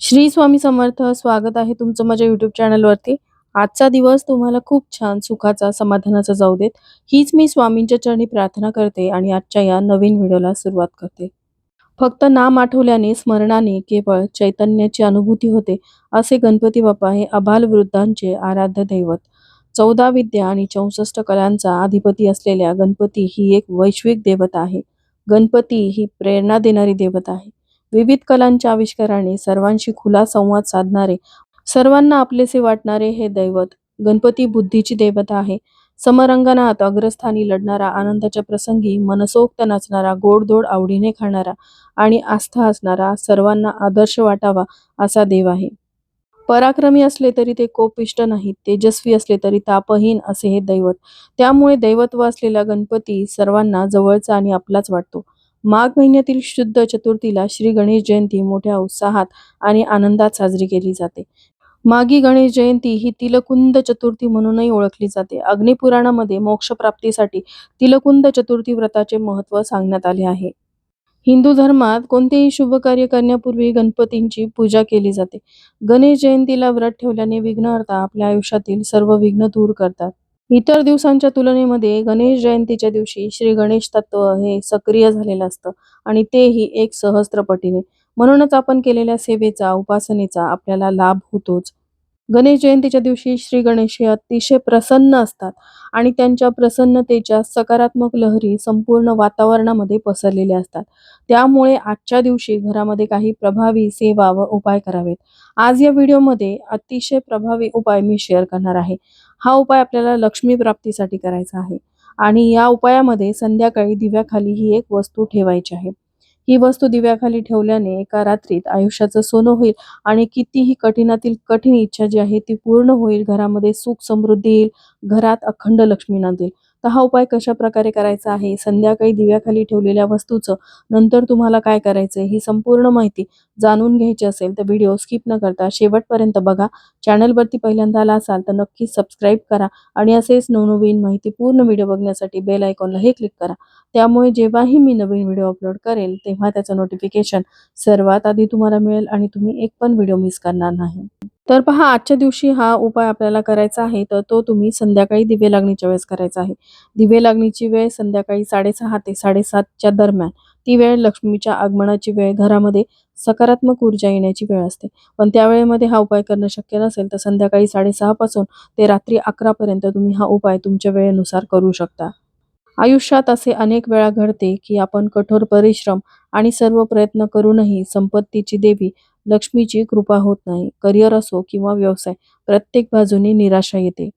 श्री स्वामी समर्थ स्वागत आहे तुमचं माझ्या युट्यूब चॅनलवरती आजचा दिवस तुम्हाला खूप छान सुखाचा समाधानाचा जाऊ देत. हीच मी स्वामींच्या चरणी प्रार्थना करते आणि आजच्या या नवीन व्हिडिओला सुरुवात करते. फक्त नाम आठवल्याने स्मरणाने केवळ चैतन्याची अनुभूती होते असे गणपती बाप्पा हे अबाल वृद्धांचे आराध्य दैवत. चौदा विद्या आणि चौसष्ट कलांचा अधिपती असलेल्या गणपती ही एक वैश्विक देवता आहे. गणपती ही प्रेरणा देणारी देवता आहे. विविध कलांच्या आविष्काराने सर्वांशी खुला संवाद साधणारे सर्वांना आपलेसे वाटणारे हे दैवत गणपती बुद्धीची देवता आहे. समरंगणात अग्रस्थानी लढणारा आनंदाच्या प्रसंगी मनसोक्त नाचणारा गोडधोड आवडीने खाणारा आणि आस्था असणारा सर्वांना आदर्श वाटावा असा देव आहे. पराक्रमी असले तरी ते कोपिष्ट नाहीत तेजस्वी असले तरी तापहीन असे हे दैवत. त्यामुळे दैवत्व असलेला गणपती सर्वांना जवळचा आणि आपलाच वाटतो. माघ महिन्यातील शुद्ध चतुर्थीला श्री गणेश जयंती मोठ्या उत्साहात आणि आनंदात साजरी केली जाते. मागी गणेश जयंती ही तिलकुंद चतुर्थी म्हणूनही ओळखली जाते. अग्निपुराणामध्ये मोक्षप्राप्तीसाठी तिलकुंद चतुर्थी व्रताचे महत्त्व सांगण्यात आले आहे. हिंदू धर्मात कोणतेही शुभ कार्य करण्यापूर्वी गणपतींची पूजा केली जाते. गणेश जयंतीला व्रत ठेवल्याने विघ्नहर्ता आपल्या आयुष्यातील सर्व विघ्न दूर करतात. इतर दिवसांच्या तुलनेमध्ये गणेश जयंतीच्या दिवशी श्री गणेश तत्व हे सक्रिय झालेलं असतं आणि तेही एक सहस्त्रपटीने. म्हणूनच आपण केलेल्या सेवेचा उपासनेचा आपल्याला लाभ होतोच. गणेश जयंतीच्या दिवशी श्री गणेश हे अतिशय प्रसन्न असतात आणि त्यांच्या प्रसन्नतेच्या सकारात्मक लहरी संपूर्ण वातावरणामध्ये पसरलेल्या असतात. त्यामुळे आजच्या दिवशी घरामध्ये काही प्रभावी सेवा व उपाय करावेत. आज या व्हिडिओमध्ये अतिशय प्रभावी उपाय मी शेअर करणार आहे. हा उपाय आपल्याला लक्ष्मी प्राप्तीसाठी करायचा आहे. आणि या उपायामध्ये संध्याकाळी दिव्याखाली ही एक वस्तू ठेवायची आहे. ही वस्तू दिव्याखाली ठेवल्याने एका रात्रीत आयुष्याचं सोनं होईल आणि कितीही कठीणातील कठीण इच्छा जी आहे ती पूर्ण होईल. घरामध्ये सुख समृद्धी येईल. घरात अखंड लक्ष्मी नांदेल तर हा उपाय कशा प्रकारे करायचा आहे? संध्याकाळी दिव्याखाली ठेवलेल्या वस्तूचं नंतर तुम्हाला काय करायचंय ही संपूर्ण माहिती जाणून घ्यायची असेल तर व्हिडिओ स्किप न करता शेवटपर्यंत बघा. चॅनलवरती पहिल्यांदा आला असाल तर नक्की सबस्क्राईब करा आणि असेच नवनवीन माहिती पूर्ण व्हिडिओ बघण्यासाठी बेल आयकॉनलाही क्लिक करा. त्यामुळे जेव्हाही मी नवीन व्हिडिओ अपलोड करेल तेव्हा त्याचं नोटिफिकेशन सर्वात आधी तुम्हाला मिळेल आणि तुम्ही एक पण व्हिडिओ मिस करणार नाही. तर पहा आजच्या दिवशी हा उपाय आपल्याला करायचा आहे तर तो तुम्ही संध्याकाळी दिवे लागणीच्या वेळेस करायचा आहे. दिवे लागणीची वेळ संध्याकाळी साडेसहा ते साडेसातच्या दरम्यान. ती वेळ लक्ष्मीच्या आगमनाची वेळ घरामध्ये सकारात्मक ऊर्जा येण्याची वेळ असते. पण त्या वेळेमध्ये हा उपाय करणं शक्य नसेल तर संध्याकाळी साडेसहापासून ते रात्री अकरा पर्यंत तुम्ही हा उपाय तुमच्या वेळेनुसार करू शकता. आयुष्यात असे अनेक वेळा घडते की आपण कठोर परिश्रम आणि सर्व प्रयत्न करूनही संपत्तीची देवी लक्ष्मीची कृपा होत नाही. करिअर असो किंवा व्यवसाय प्रत्येक बाजूने निराशा येते.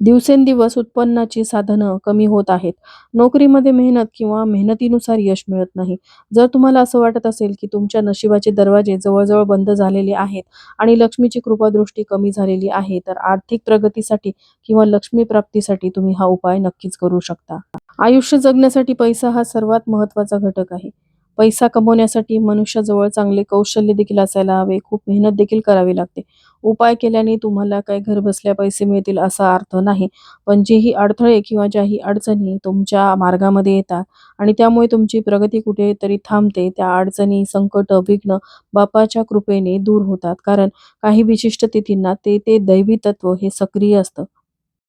दिवसेंदिवस उत्पन्नाची साधनं कमी होत आहेत. नोकरीमध्ये मेहनत किंवा मेहनतीनुसार यश मिळत नाही. जर तुम्हाला असं वाटत असेल की तुमच्या नशिबाचे दरवाजे जवळजवळ बंद झालेले आहेत आणि लक्ष्मीची कृपादृष्टी कमी झालेली आहे तर आर्थिक प्रगतीसाठी किंवा लक्ष्मी प्राप्तीसाठी तुम्ही हा उपाय नक्कीच करू शकता. आयुष्य जगण्यासाठी पैसा हा सर्वात महत्त्वाचा घटक आहे. पैसा कमवण्यासाठी मनुष्याजवळ चांगले कौशल्य देखील असायला हवे खूप मेहनत देखील करावी लागते. उपाय केल्याने तुम्हाला काही घर बसल्या पैसे मिळतील असा अर्थ नाही पण जेही अडथळे किंवा ज्याही अडचणी तुमच्या मार्गामध्ये येतात आणि त्यामुळे तुमची प्रगती कुठेतरी थांबते त्या अडचणी संकट विघ्न बापाच्या कृपेने दूर होतात. कारण काही विशिष्ट तिथींना ते ते दैवी तत्व हे सक्रिय असतं.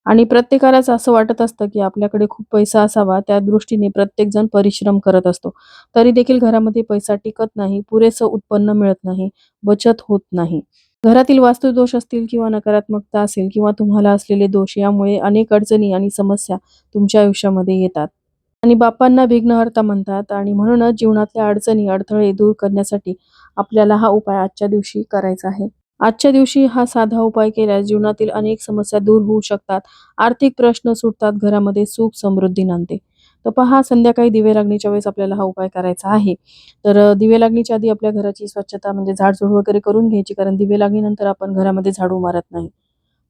आणि प्रत्येकालाच असं वाटत असतं की आपल्याकडे खूप पैसा असावा त्या दृष्टीने प्रत्येकजण परिश्रम करत असतो. तरी देखील घरामध्ये पैसा टिकत नाही पुरेसं उत्पन्न मिळत नाही बचत होत नाही. घरातील वास्तुदोष असतील किंवा नकारात्मकता असेल किंवा तुम्हाला असलेले दोष यामुळे अनेक अडचणी आणि समस्या तुमच्या आयुष्यामध्ये येतात. आणि बापांना विघ्नहर्ता म्हणतात आणि म्हणूनच जीवनातल्या अडचणी अडथळे दूर करण्यासाठी आपल्याला हा उपाय आजच्या दिवशी करायचा आहे. आजच्या दिवशी हा साधा उपाय केल्यास जीवनातील अनेक समस्या दूर होऊ शकतात. आर्थिक प्रश्न सुटतात घरामध्ये सुख समृद्धी नांदते. तर पहा संध्याकाळी दिवे लागणीच्या वेळेस आपल्याला हा उपाय करायचा आहे. तर दिवे लागणीच्या आधी आपल्या घराची स्वच्छता म्हणजे झाडझूड वगैरे करून घ्यायची कारण दिवे लागणीनंतर आपण घरामध्ये झाडू मारत नाही.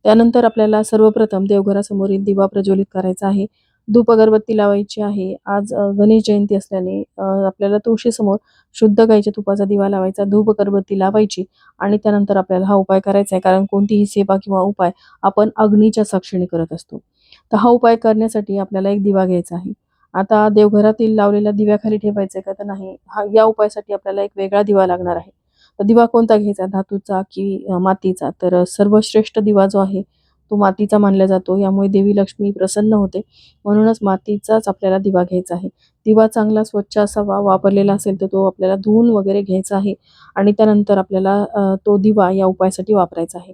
त्यानंतर आपल्याला सर्वप्रथम देवघरासमोरील दिवा प्रज्वलित करायचा आहे. धूप अगरबत्ती लावायची आहे. आज गणेश जयंती असल्याने आपल्याला तुळशीसमोर शुद्ध गाईच्या तुपाचा दिवा लावायचा धूप अगरबत्ती लावायची आणि त्यानंतर आपल्याला हा उपाय करायचा आहे कारण कोणतीही सेवा किंवा उपाय आपण अग्नीच्या साक्षीने करत असतो. तर हा उपाय करण्यासाठी आपल्याला एक दिवा घ्यायचा आहे. आता देवघरातील लावलेल्या दिव्याखाली ठेवायचा आहे का तर नाही. हा या उपायासाठी आपल्याला एक वेगळा दिवा लागणार आहे. तर दिवा कोणता घ्यायचा? धातूचा की मातीचा? तर सर्वश्रेष्ठ दिवा जो आहे तो मातीचा मानला जातो. यामुळे देवी लक्ष्मी प्रसन्न होते. म्हणूनच मातीचाच आपल्याला दिवा घ्यायचा आहे. दिवा चांगला स्वच्छ असावा वापरलेला असेल तर तो आपल्याला धुवून वगैरे घ्यायचा आहे. आणि त्यानंतर आपल्याला तो दिवा या उपायासाठी वापरायचा आहे.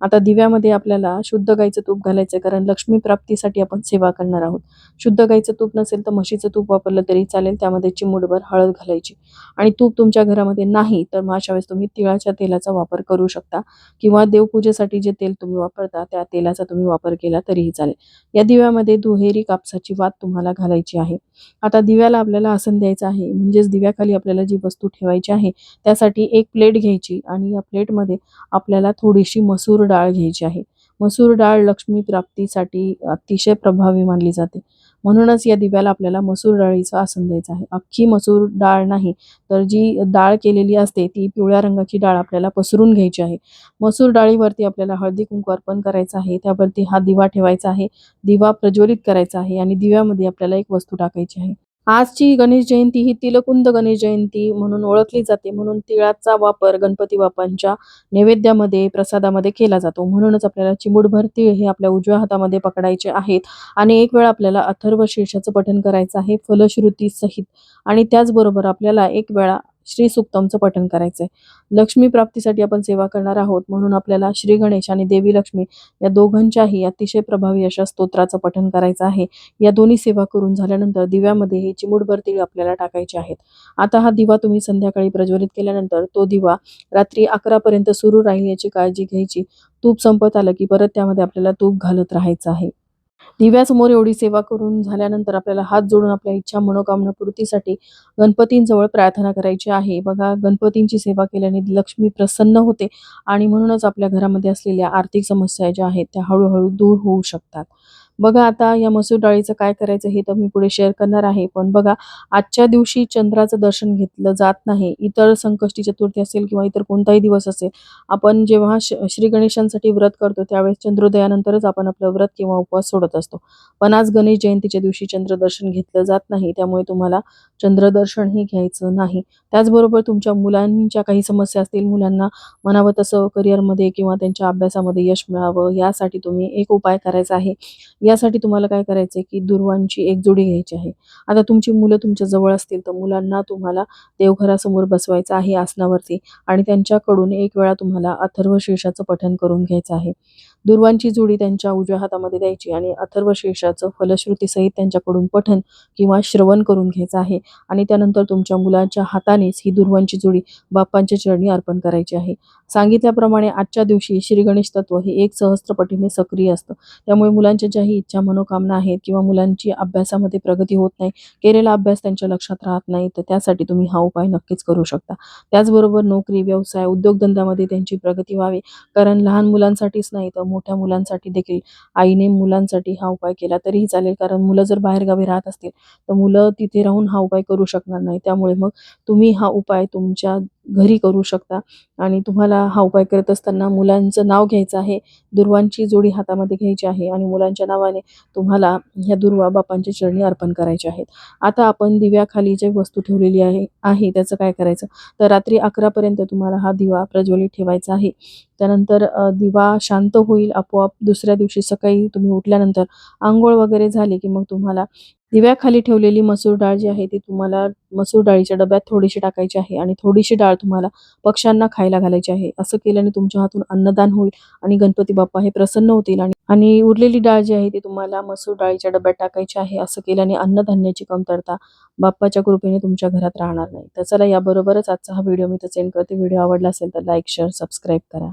आता दिव्यामध्ये आपल्याला शुद्ध गाईचं तूप घालायचं आहे कारण लक्ष्मी प्राप्तीसाठी आपण सेवा करणार आहोत. शुद्ध गाईचं तूप नसेल तर म्हशीचं तूप वापरलं तरी चालेल त्यामध्ये चिमूटभर हळद घालायची. आणि तूप तुमच्या घरामध्ये नाही तर मग अशा वेळेस तुम्ही तिळाच्या तेलाचा वापर करू शकता किंवा देवपूजेसाठी जे तेल तुम्ही वापरता त्या तेलाचा तुम्ही वापर केला तरीही चालेल. या दिव्यामध्ये दुहेरी कापसाची वात तुम्हाला घालायची आहे. आता दिव्याला आपल्याला आसन द्यायचं आहे म्हणजेच दिव्याखाली आपल्याला जी वस्तू ठेवायची आहे त्यासाठी एक प्लेट घ्यायची आणि या प्लेटमध्ये आपल्याला थोडीशी मसूर मसूर डाळ घ्यायची आहे. मसूर डाळ लक्ष्मी प्राप्तीसाठी अतिशय प्रभावी मानली जाते. म्हणूनच या दिव्याला आपल्याला मसूर डाळीचं आसन द्यायचं आहे. अख्खी मसूर डाळ नाही तर जी डाळ केलेली असते ती पिवळ्या रंगाची डाळ आपल्याला पसरून घ्यायची आहे. मसूर डाळीवरती आपल्याला हळदी कुंकू अर्पण करायचं आहे. त्यावरती हा दिवा ठेवायचा आहे. दिवा प्रज्वलित करायचा आहे आणि दिव्यामध्ये आपल्याला एक वस्तू टाकायची आहे. आजची गणेश जयंती ही तिलकुंद गणेश जयंती म्हणून ओळखली जाते. म्हणून तिळाचा वापर गणपती बाप्पांच्या नैवेद्यामध्ये प्रसादामध्ये केला जातो. म्हणूनच आपल्याला चिमुडभर तीळ हे आपल्या उजव्या हातामध्ये पकडायचे आहेत आणि एक वेळ आपल्याला अथर्व शीर्षाचं पठण करायचं आहे फलश्रुती सहित आणि त्याचबरोबर आपल्याला एक वेळा श्री सुक्तमचं पठण करायचंय. लक्ष्मी प्राप्तीसाठी आपण सेवा करणार आहोत म्हणून आपल्याला श्री गणेश आणि देवी लक्ष्मी या दोघांच्याही अतिशय प्रभावी अशा स्तोत्राचं पठण करायचं आहे. या दोन्ही सेवा करून झाल्यानंतर दिव्यामध्ये हे चिमूटभर तिळ आपल्याला टाकायचे आहेत. आता हा दिवा तुम्ही संध्याकाळी प्रज्वलित केल्यानंतर तो दिवा रात्री अकरा पर्यंत सुरू राहील याची काळजी घ्यायची. तूप संपत आलं की परत त्यामध्ये आपल्याला तूप घालत राहायचं आहे. दिव्यासमोर एवढी सेवा करून झाल्यानंतर आपल्याला हात जोडून आपल्या इच्छा मनोकामना पूर्तीसाठी गणपतींजवळ प्रार्थना करायची आहे. बघा गणपतींची सेवा केल्याने लक्ष्मी प्रसन्न होते आणि म्हणूनच आपल्या घरामध्ये असलेल्या आर्थिक समस्या ज्या आहेत त्या हळूहळू दूर होऊ शकतात. बघा आता या मसूर डाळीचं काय करायचं हे तर मी पुढे शेअर करणार आहे. पण बघा आजच्या दिवशी चंद्राचं दर्शन घेतलं जात नाही. इतर संकष्टी चतुर्थी असेल किंवा इतर कोणताही दिवस असेल आपण जेव्हा श श्री गणेशांसाठी व्रत करतो त्यावेळेस चंद्रोदयानंतरच आपण आपलं व्रत किंवा उपवास सोडत असतो. पण आज गणेश जयंतीच्या दिवशी चंद्रदर्शन घेतलं जात नाही त्यामुळे तुम्हाला चंद्रदर्शनही घ्यायचं नाही. त्याचबरोबर तुमच्या मुलांच्या काही समस्या असतील मुलांना म्हणावं तसं करिअरमध्ये किंवा त्यांच्या अभ्यासामध्ये यश मिळावं यासाठी तुम्ही एक उपाय करायचा आहे. यासाठी तुम्हाला काय करायचं आहे की दुर्वांची एक जोडी घ्यायची आहे. आता तुमची मुलं तुमच्या जवळ असतील तर मुलांना तुम्हाला देवघरासमोर बसवायचं आहे आसनावरती आणि त्यांच्याकडून एक वेळा तुम्हाला अथर्व शीर्षाचं पठण करून घ्यायचं आहे. दुर्वांची जोडी त्यांच्या उजव्या हातामध्ये द्यायची आणि अथर्व शीर्षाचं फलश्रुतीसहित त्यांच्याकडून पठन किंवा श्रवण करून घ्यायचं आहे. आणि त्यानंतर तुमच्या मुलाच्या हातानेच ही दुर्वांची जोडी बाप्पांच्या चरणी अर्पण करायची आहे. सांगितल्याप्रमाणे आजच्या दिवशी श्री गणेश तत्व हे एक सहस्त्रपटीने सक्रिय असतं. त्यामुळे मुलांच्या ज्याही इच्छा मनोकामना आहेत किंवा मुलांची अभ्यासामध्ये प्रगती होत नाही केलेला अभ्यास त्यांच्या लक्षात राहत नाही तर त्यासाठी तुम्ही हा उपाय नक्कीच करू शकता. त्याचबरोबर नोकरी व्यवसाय उद्योगधंद्यामध्ये त्यांची प्रगती व्हावी. कारण लहान मुलांसाठीच नाही तर मोठ्या मुलांसाठी देखील आईने मुलांसाठी हा उपाय केला तरीही चालेल. कारण मुलं जर बाहेरगावी राहत असतील तर मुलं तिथे राहून हा उपाय करू शकणार नाही. त्यामुळे मग तुम्ही हा उपाय तुमच्या घरी करू शकता. आणि तुम्हाला हा उपाय करत असताना मुलांचं नाव घ्यायचं आहे. दुर्वांची जोडी हातामध्ये घ्यायची आहे आणि मुलांच्या नावाने तुम्हाला ह्या दुर्वा बापांच्या चरणी अर्पण करायचे आहेत. आता आपण दिव्याखाली जे वस्तू ठेवलेली आहे आहे त्याचं काय करायचं? तर रात्री अकरापर्यंत तुम्हाला हा दिवा प्रज्वलित ठेवायचा आहे. त्यानंतर दिवा शांत होईल आपोआप दुसऱ्या दिवशी सकाळी तुम्ही उठल्यानंतर आंघोळ वगैरे झाली की मग तुम्हाला दिव्याखाली ठेवलेली मसूर डाळ जी आहे ती तुम्हाला मसूर डाळीच्या डब्यात थोडीशी टाकायची आहे आणि थोडीशी डाळ तुम्हाला पक्ष्यांना खायला घालायची आहे. असं केल्याने तुमच्या हातून अन्नदान होईल आणि गणपती बाप्पा हे प्रसन्न होतील आणि आणि उरलेली डाळ जी आहे ती तुम्हाला मसूर डाळीच्या डब्यात टाकायची आहे. असं केल्याने अन्नधान्याची कमतरता बाप्पाच्या कृपेने तुमच्या घरात राहणार नाही. तर चला याबरोबरच आजचा हा व्हिडिओ मी तर सेंड करते. व्हिडिओ आवडला असेल तर लाईक शेअर सबस्क्राईब करा.